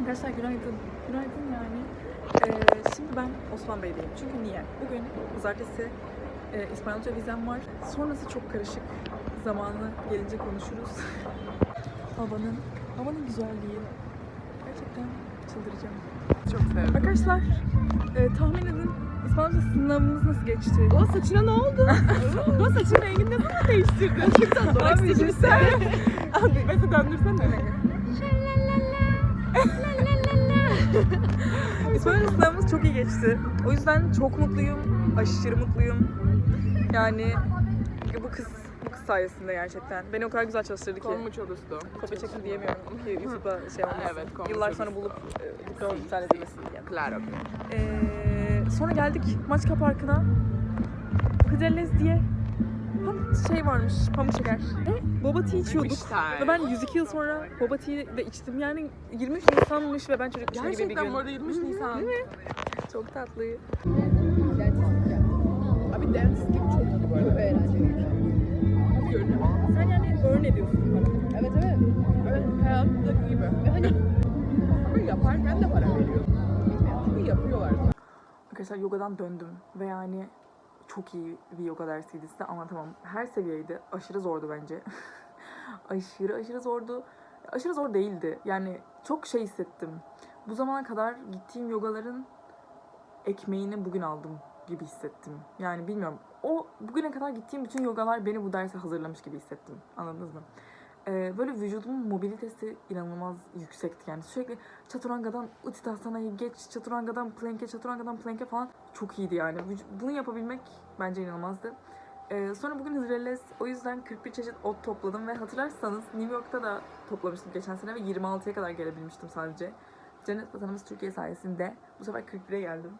Arkadaşlar günaydın. Günaydın yani. Ee, şimdi ben Osman Bey'deyim. Çünkü niye? Bugün pazartesi e, İspanyolca vizem var. Sonrası çok karışık. Zamanı gelince konuşuruz. havanın, havanın güzelliği. Gerçekten çıldıracağım. Çok sevdim. Arkadaşlar e, tahmin edin İspanyolca sınavımız nasıl geçti? O saçına ne oldu? o saçın rengini ne zaman değiştirdin? Kimden doğru Abi istediğini sen- Abi mesela döndürsene. İspanyolca sınavımız çok iyi geçti. O yüzden çok mutluyum. Aşırı mutluyum. Yani bu kız bu kız sayesinde gerçekten. Beni o kadar güzel çalıştırdı ki. Mucho gusto. Kopya çekin diyemiyorum ki YouTube'a şey olmasın. Evet, Yıllar sonra bulup e, diploma iptal edilmesin diye. Claro. Ee, sonra geldik Maçka Parkı'na. Hıdrellez diye pam- şey varmış, pamuk şeker. Ve boba tea içiyorduk. Ve ben 102 yıl sonra boba tea de içtim. Yani 23 Nisan'mış ve ben çocuk gibi bir Gerçekten gün. bu arada 23 Nisan. Değil mi? Çok tatlı. Abi dentistlik çok iyi bu arada. Çok eğlenceli. Sen yani earn ediyorsun para. Evet evet. Evet hayattaki gibi. Ve hani yaparken de para veriyor. Çünkü yapıyorlar. Arkadaşlar yogadan döndüm ve yani çok iyi bir yoga dersiydi size anlatamam. Her seviyeydi. Aşırı zordu bence. aşırı aşırı zordu. Aşırı zor değildi. Yani çok şey hissettim. Bu zamana kadar gittiğim yogaların ekmeğini bugün aldım gibi hissettim. Yani bilmiyorum. O bugüne kadar gittiğim bütün yogalar beni bu derse hazırlamış gibi hissettim. Anladınız mı? Ee, böyle vücudumun mobilitesi inanılmaz yüksekti. Yani sürekli çaturangadan utitasana'yı geç, çaturangadan plank'e, çaturangadan plank'e falan çok iyiydi yani. Bunu yapabilmek bence inanılmazdı. Ee, sonra bugün Hızrellez o yüzden 41 çeşit ot topladım ve hatırlarsanız New York'ta da toplamıştım geçen sene ve 26'ya kadar gelebilmiştim sadece. Cennet vatanımız Türkiye sayesinde bu sefer 41'e geldim.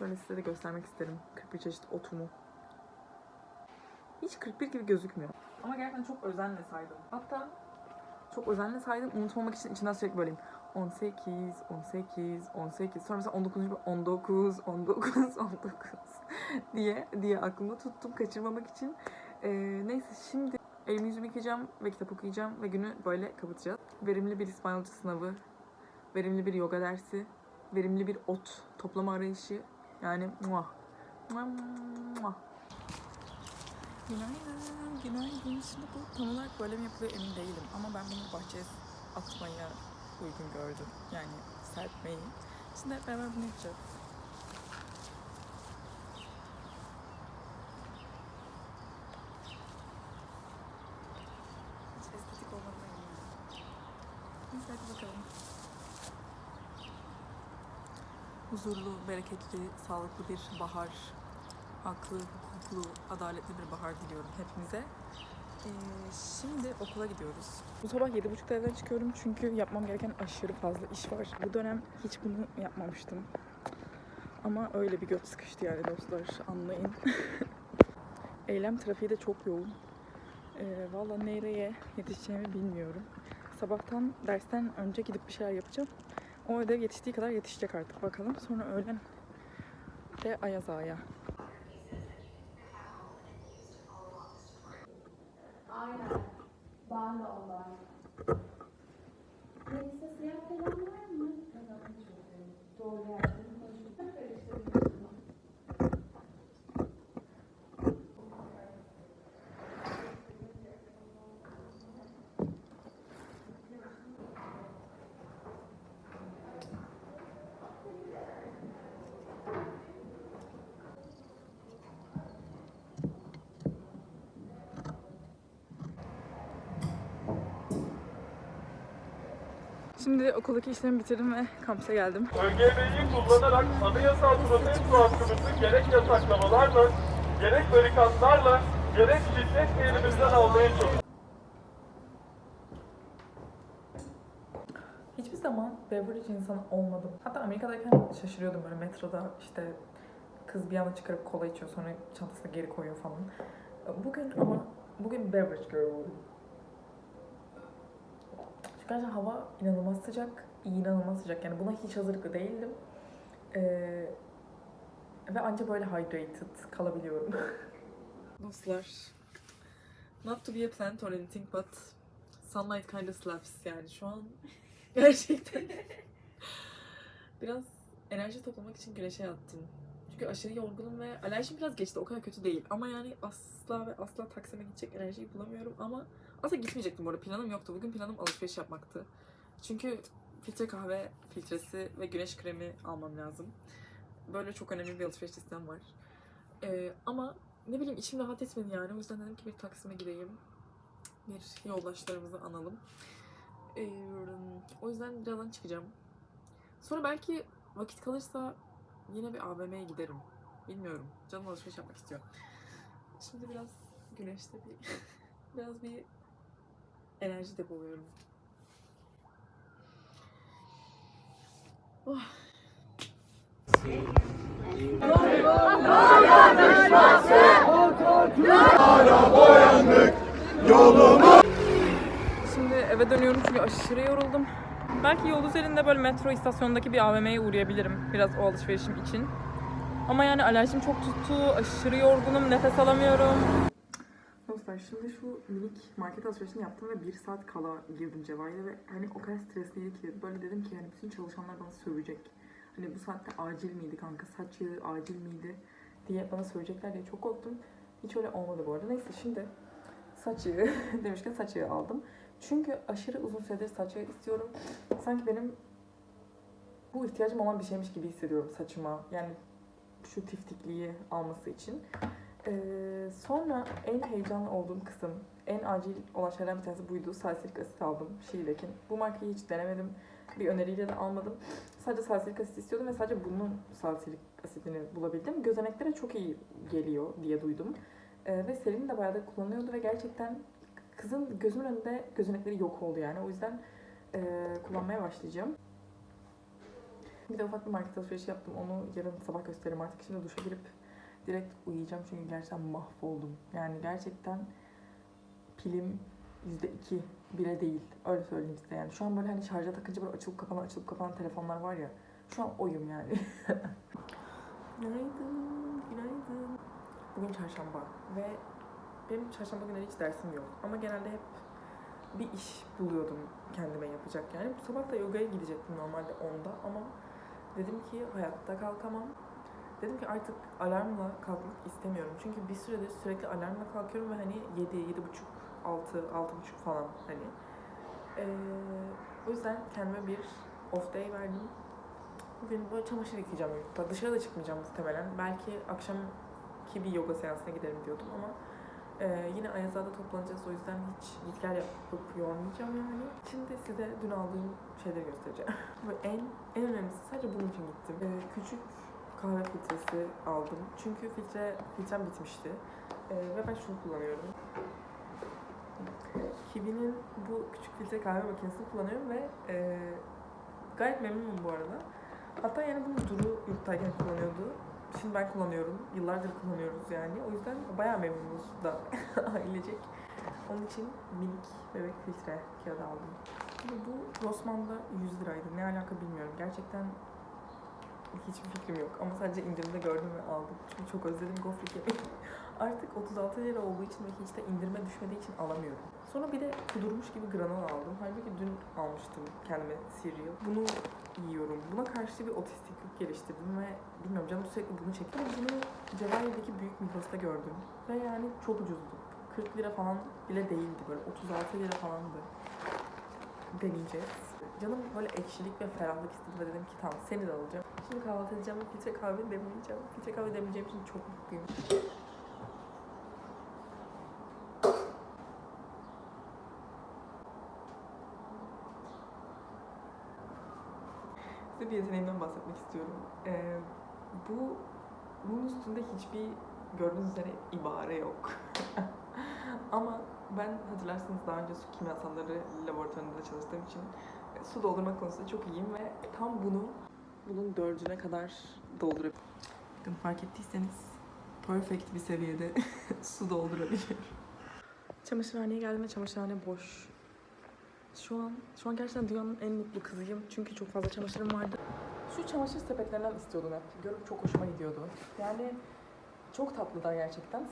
Şöyle size de göstermek isterim 41 çeşit otumu. Hiç 41 gibi gözükmüyor. Ama gerçekten çok özenle saydım. Hatta çok özenle saydım. Unutmamak için içinden sürekli böyleyim. 18, 18, 18. Sonra mesela 19. 19, 19, 19 diye diye aklımda tuttum kaçırmamak için. Ee, neyse şimdi elimi yüzümü yıkayacağım ve kitap okuyacağım ve günü böyle kapatacağız. Verimli bir İspanyolca sınavı, verimli bir yoga dersi, verimli bir ot toplama arayışı. Yani muah. Muah. Günaydın, günaydın. Şimdi bu tam olarak böyle mi yapılıyor emin değilim. Ama ben bunu bahçeye atmaya uygun gördüm. Yani serpmeyi. Şimdi hep beraber bunu yapacağız. Hiç estetik olmadığına. Neyse hadi bakalım. Huzurlu, bereketli, sağlıklı bir bahar haklı, hukuklu, adaletli bir bahar diliyorum hepimize. Ee, şimdi okula gidiyoruz. Bu sabah 7.30'da evden çıkıyorum çünkü yapmam gereken aşırı fazla iş var. Bu dönem hiç bunu yapmamıştım. Ama öyle bir göt sıkıştı yani dostlar anlayın. Eylem trafiği de çok yoğun. Ee, Valla nereye yetişeceğimi bilmiyorum. Sabahtan dersten önce gidip bir şeyler yapacağım. O ödev yetiştiği kadar yetişecek artık bakalım. Sonra öğlen de Ayaz Ağa'ya. Aynen. Ben de ondan. Neyse siyah falan var mı? Doğru yaptım. Konuştuk. Karıştırdım. Şimdi okuldaki işlerimi bitirdim ve kampüse geldim. ÖGB'yi kullanarak anayasal protesto hakkımızı gerek yasaklamalarla, gerek barikatlarla, gerek şiddetle elimizden almaya çalışıyoruz. Hiçbir zaman beverage insanı olmadım. Hatta Amerika'dayken şaşırıyordum böyle metroda işte kız bir anda çıkarıp kola içiyor sonra çantasına geri koyuyor falan. Bugün ama bugün beverage girl oldum. Gerçekten hava inanılmaz sıcak, inanılmaz sıcak. Yani buna hiç hazırlıklı değildim. Ee, ve anca böyle hydrated kalabiliyorum. Dostlar, Not to be a plant or anything but sunlight kind of slaps yani şu an gerçekten biraz enerji toplamak için güneşe yattım. Çünkü aşırı yorgunum ve alerjim biraz geçti. O kadar kötü değil. Ama yani asla ve asla Taksim'e gidecek enerjiyi bulamıyorum. Ama aslında gitmeyecektim bu arada. Planım yoktu. Bugün planım alışveriş yapmaktı. Çünkü filtre kahve filtresi ve güneş kremi almam lazım. Böyle çok önemli bir alışveriş listem var. Ee, ama ne bileyim içim rahat etmedi yani. O yüzden dedim ki bir Taksim'e gideyim. Bir yoldaşlarımızı analım. Ee, o yüzden birazdan çıkacağım. Sonra belki vakit kalırsa yine bir AVM'ye giderim. Bilmiyorum. Canım alışveriş yapmak istiyor. Şimdi biraz güneşte bir biraz bir enerji depoluyorum. Oh. Şimdi eve dönüyorum çünkü aşırı yoruldum. Belki yol üzerinde böyle metro istasyonundaki bir AVM'ye uğrayabilirim biraz o alışverişim için. Ama yani alerjim çok tuttu, aşırı yorgunum, nefes alamıyorum. Şimdi şu minik market alışverişini yaptım ve bir saat kala girdim Cevahir'e ve hani o kadar stresliydi ki böyle dedim ki yani bütün çalışanlar bana sövecek. Hani bu saatte acil miydi kanka, saç yağı acil miydi diye bana söyleyecekler diye çok korktum. Hiç öyle olmadı bu arada. Neyse şimdi saç yağı demişken saç yağı aldım. Çünkü aşırı uzun süredir saç yağı istiyorum. Sanki benim bu ihtiyacım olan bir şeymiş gibi hissediyorum saçıma. Yani şu tiftikliği alması için. Ee, sonra en heyecanlı olduğum kısım, en acil olan şeylerden bir tanesi buydu. Salisilik asit aldım Şiilekin. Bu markayı hiç denemedim. Bir öneriyle de almadım. Sadece salisilik asit istiyordum ve sadece bunun salisilik asitini bulabildim. Gözeneklere çok iyi geliyor diye duydum. Ee, ve Selin de bayağı da kullanıyordu ve gerçekten kızın gözümün önünde gözenekleri yok oldu yani. O yüzden e, kullanmaya başlayacağım. Bir de ufak bir market alışverişi yaptım. Onu yarın sabah gösteririm artık. Şimdi duşa girip direkt uyuyacağım çünkü gerçekten mahvoldum. Yani gerçekten pilim %2 bile değil. Öyle söyleyeyim size yani. Şu an böyle hani şarja takınca böyle açılıp kapanan açılıp kapanan telefonlar var ya. Şu an oyum yani. günaydın, günaydın. Bugün çarşamba ve benim çarşamba günleri hiç dersim yok. Ama genelde hep bir iş buluyordum kendime yapacak yani. Bu sabah da yogaya gidecektim normalde 10'da ama dedim ki hayatta kalkamam. Dedim ki artık alarmla kalkmak istemiyorum. Çünkü bir süredir sürekli alarmla kalkıyorum ve hani 7, 7.30, 6, 6.30 falan hani. Ee, o yüzden kendime bir off day verdim. Bugün böyle çamaşır yıkayacağım yurtta. Dışarı da çıkmayacağım muhtemelen. Belki akşamki bir yoga seansına giderim diyordum ama ee, yine Ayaza'da toplanacağız o yüzden hiç git gel yapıp yormayacağım yani. Şimdi size dün aldığım şeyleri göstereceğim. Ve en en önemlisi sadece bunun için gittim. Ee, küçük kahve filtresi aldım. Çünkü filtre filtrem bitmişti. Ee, ve ben şunu kullanıyorum. Kiwi'nin bu küçük filtre kahve makinesini kullanıyorum ve e, gayet memnunum bu arada. Hatta yani bunu Duru yurttayken kullanıyordu. Şimdi ben kullanıyorum. Yıllardır kullanıyoruz yani. O yüzden bayağı memnunuz da ailecek. Onun için minik bebek filtre kağıdı aldım. Şimdi bu Rossmann'da 100 liraydı. Ne alaka bilmiyorum. Gerçekten hiçbir fikrim yok. Ama sadece indirimde gördüm ve aldım. Çünkü çok özledim gofret yemeyi. Artık 36 lira olduğu için ve hiç de indirime düşmediği için alamıyorum. Sonra bir de kudurmuş gibi granola aldım. Halbuki dün almıştım kendime cereal. Bunu yiyorum. Buna karşı bir otistiklik geliştirdim ve bilmiyorum canım sürekli bunu çekti. Ama Bunu Cevahir'deki büyük Migros'ta gördüm. Ve yani çok ucuzdu. 40 lira falan bile değildi böyle 36 lira falandı. Deneyeceğiz. Canım böyle ekşilik ve ferahlık istedi ve dedim ki tamam seni de alacağım. Şimdi kahvaltı edeceğim filtre kahve demleyeceğim. Filtre kahve demleyeceğim için çok mutluyum. Size bir yeteneğimden bahsetmek istiyorum. Ee, bu bunun üstünde hiçbir gördüğünüz üzere ibare yok. Ama ben hatırlarsanız daha önce su kimyasalları laboratuvarında çalıştığım için e, su doldurma konusunda çok iyiyim ve tam bunu bunun dördüne kadar doldurup Bakın fark ettiyseniz perfect bir seviyede su doldurabiliyorum. Çamaşırhaneye geldim ve çamaşırhane boş. Şu an, şu an gerçekten dünyanın en mutlu kızıyım. Çünkü çok fazla çamaşırım vardı. Şu çamaşır sepetlerinden istiyordum hep. Görüp çok hoşuma gidiyordu. Yani Çok tatlılar gerçekten.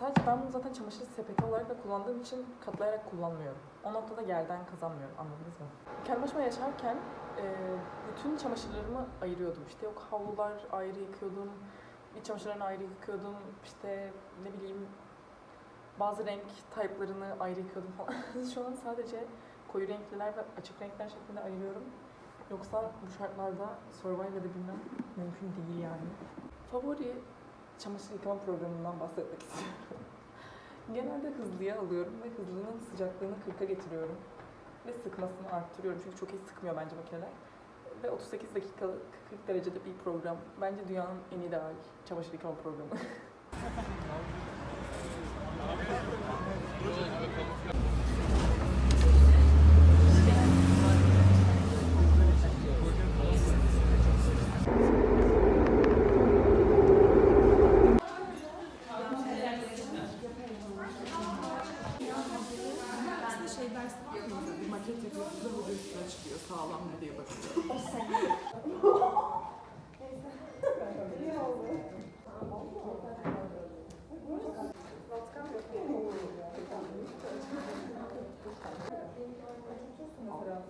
Sadece ben bunu zaten çamaşır sepeti olarak da kullandığım için katlayarak kullanmıyorum. O noktada yerden kazanmıyorum anladınız mı? Kendi başıma yaşarken e, bütün çamaşırlarımı ayırıyordum. İşte yok havlular ayrı yıkıyordum, iç çamaşırlarını ayrı yıkıyordum, işte ne bileyim bazı renk type'larını ayrı yıkıyordum falan. Şu an sadece koyu renkliler ve açık renkler şeklinde ayırıyorum. Yoksa bu şartlarda survive edebilmem mümkün değil yani. Favori çamaşır yıkama programından bahsetmek istiyorum. Genelde hızlıya alıyorum ve hızlının sıcaklığını 40'a getiriyorum. Ve sıkmasını arttırıyorum çünkü çok iyi sıkmıyor bence makineler. Ve 38 dakikalık 40 derecede bir program. Bence dünyanın en ideal çamaşır yıkama programı. Maket yapıyorsunuz ama üstüne çıkıyor. Sağlam mı diye bakıyor.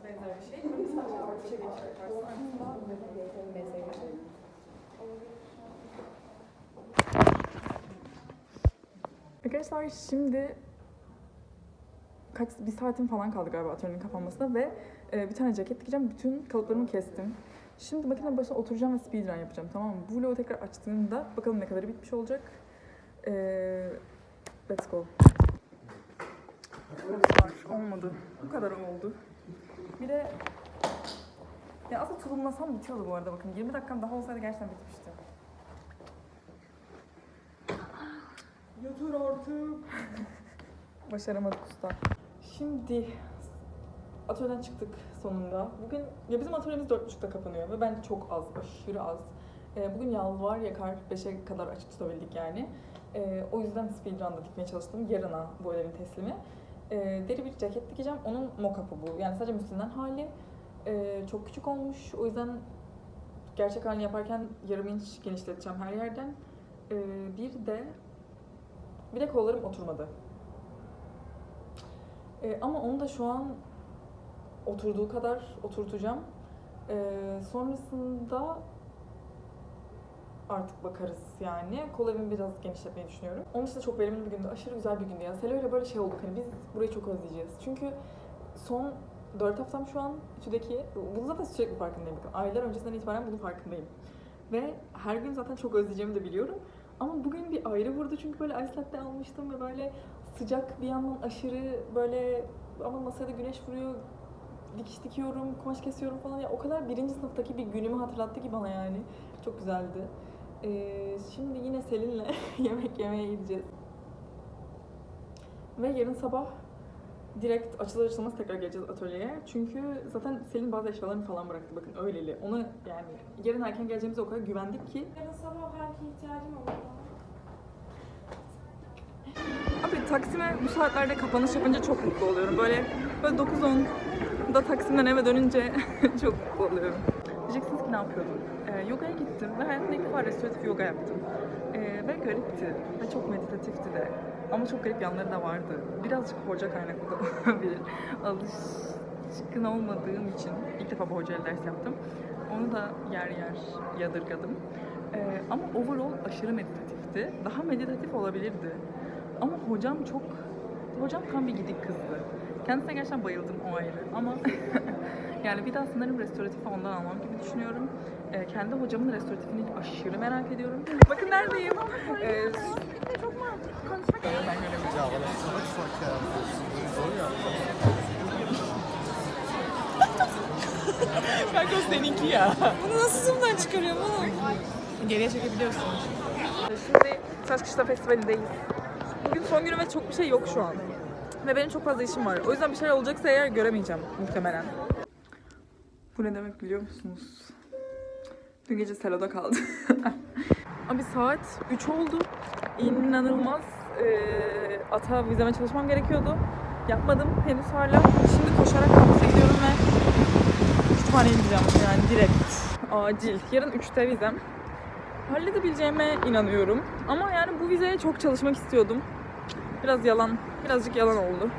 benzer bir şey. Böyle sadece artı şey Arkadaşlar şimdi kaç bir saatim falan kaldı galiba atölyenin kapanmasına ve e, bir tane ceket dikeceğim. Bütün kalıplarımı kestim. Şimdi makinenin başına oturacağım ve speedrun yapacağım tamam mı? Bu vlogu tekrar açtığımda bakalım ne kadarı bitmiş olacak. E, let's go. Olmadı. Bu kadar oldu. Bir de ya aslında tulumlasam bitiyordu bu arada bakın. 20 dakikam daha olsaydı gerçekten bitmişti. Artık. Başaramadık usta. Şimdi atölyeden çıktık sonunda. Bugün ya bizim atölyemiz 4.30'da kapanıyor ve bence çok az, aşırı az. Ee, bugün yalvar yakar 5'e kadar açık tutabildik yani. Ee, o yüzden speedrun'da dikmeye çalıştım. Yarına bu ödevin teslimi. Ee, deri bir ceket dikeceğim. Onun mock-up'ı bu. Yani sadece müslünden hali. Ee, çok küçük olmuş. O yüzden gerçek halini yaparken yarım inç genişleteceğim her yerden. Ee, bir de bir de kollarım oturmadı. Ee, ama onu da şu an oturduğu kadar oturtacağım. Ee, sonrasında artık bakarız yani. Kol evimi biraz genişletmeyi düşünüyorum. Onun için de çok verimli bir gündü. Aşırı güzel bir gündü ya. Selo ile böyle şey olduk hani biz burayı çok özleyeceğiz. Çünkü son 4 haftam şu an İTÜ'deki, bunu zaten sürekli farkındayım. Aylar öncesinden itibaren bunun farkındayım. Ve her gün zaten çok özleyeceğimi de biliyorum. Ama bugün bir ayrı vurdu çünkü böyle ice latte almıştım ve böyle sıcak bir yandan aşırı böyle ama masaya da güneş vuruyor dikiş dikiyorum, kumaş kesiyorum falan ya o kadar birinci sınıftaki bir günümü hatırlattı ki bana yani. Çok güzeldi. Ee, şimdi yine Selin'le yemek yemeye gideceğiz. Ve yarın sabah direkt açılır açılmaz tekrar geleceğiz atölyeye. Çünkü zaten Selin bazı eşyalarını falan bıraktı bakın öyleli. Onu yani yarın erken geleceğimize o kadar güvendik ki Yarın sabah belki ihtiyacım olur. Abi Taksim'e bu saatlerde kapanış yapınca çok mutlu oluyorum. Böyle böyle 9-10'da Taksim'den eve dönünce çok mutlu oluyorum. Diyeceksiniz ki ne yapıyordum? Ee, yogaya gittim ve hayatımda ilk defa restoratif yoga yaptım. Ee, ve garipti ve çok meditatifti de. Ama çok garip yanları da vardı. Birazcık hoca kaynaklı da olabilir. Alışkın olmadığım için ilk defa bu hocayla ders yaptım. Onu da yer yer yadırgadım. Ee, ama overall aşırı meditatifti. Daha meditatif olabilirdi. Ama hocam çok, hocam tam bir gidik kızdı. Kendisine gerçekten bayıldım o ayrı ama yani bir daha sanırım restoratifi ondan almam gibi düşünüyorum. Ee, kendi hocamın restoratifini aşırı merak ediyorum. Bakın neredeyim. Ee. Kanka o seninki ya. Bunu nasıl zoom'dan çıkarıyorum oğlum? Geriye çekebiliyorsun. Şimdi Saç Kışla Festivali'ndeyiz. Bugün son günü ve çok bir şey yok şu an. Ve benim çok fazla işim var. O yüzden bir şeyler olacaksa eğer göremeyeceğim muhtemelen. Bu ne demek biliyor musunuz? Dün gece Selo'da kaldı. Abi saat 3 oldu. İnanılmaz. Ee, ata vizeme çalışmam gerekiyordu. Yapmadım henüz hala. Şimdi koşarak kampüse gidiyorum ve kütüphaneye gideceğim yani direkt. Acil. Yarın 3'te vizem. halledebileceğime inanıyorum. Ama yani bu vizeye çok çalışmak istiyordum. Biraz yalan, birazcık yalan oldu.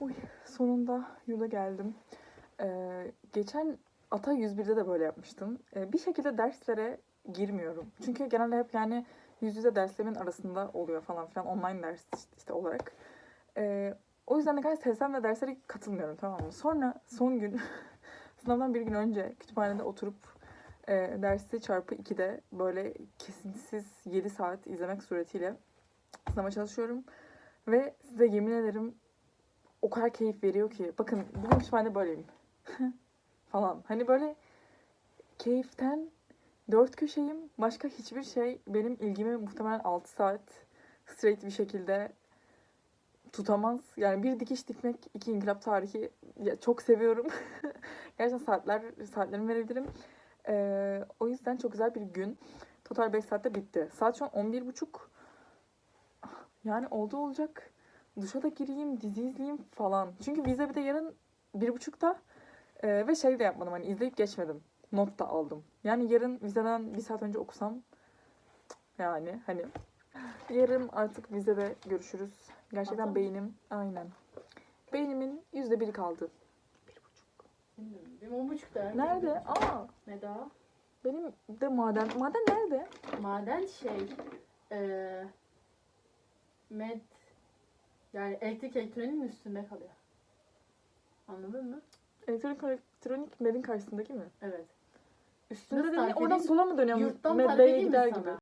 Uy, sonunda yurda geldim. Ee, geçen Ata 101'de de böyle yapmıştım. Ee, bir şekilde derslere girmiyorum. Çünkü genelde hep yani yüz yüze derslerimin arasında oluyor falan filan online ders işte olarak. Ee, o yüzden ne kadar sevsem de derslere katılmıyorum tamam mı? Sonra son gün sınavdan bir gün önce kütüphanede oturup e, dersi çarpı 2'de böyle kesintisiz 7 saat izlemek suretiyle sınava çalışıyorum. Ve size yemin ederim o kadar keyif veriyor ki. Bakın bugün kütüphanede böyleyim. falan. Hani böyle keyiften dört köşeyim. Başka hiçbir şey benim ilgimi muhtemelen 6 saat straight bir şekilde tutamaz. Yani bir dikiş dikmek, iki inkılap tarihi ya çok seviyorum. Gerçekten saatler, saatlerimi verebilirim. Ee, o yüzden çok güzel bir gün. Total 5 saatte bitti. Saat şu an 11.30. Yani oldu olacak. Duşa da gireyim, dizi izleyeyim falan. Çünkü vize bir de yarın bir buçukta. Ee, ve şey de yapmadım hani izleyip geçmedim. Not da aldım. Yani yarın vizeden bir saat önce okusam yani hani yarın artık vizede görüşürüz. Gerçekten beynim aynen. Beynimin yüzde biri kaldı. Bilmiyorum. Benim on buçukta. Nerede? Aa Ne daha? benim de maden. Maden nerede? Maden şey. Eee med yani elektrik elektroniğin üstünde kalıyor. Anladın mı? Elektronik elektronik medin karşısındaki mi? Evet. Üstünde Nasıl dediğin tarif oradan edeyim? sola mı dönüyorum? Yurttan tarif edeyim mi gider sana? gibi.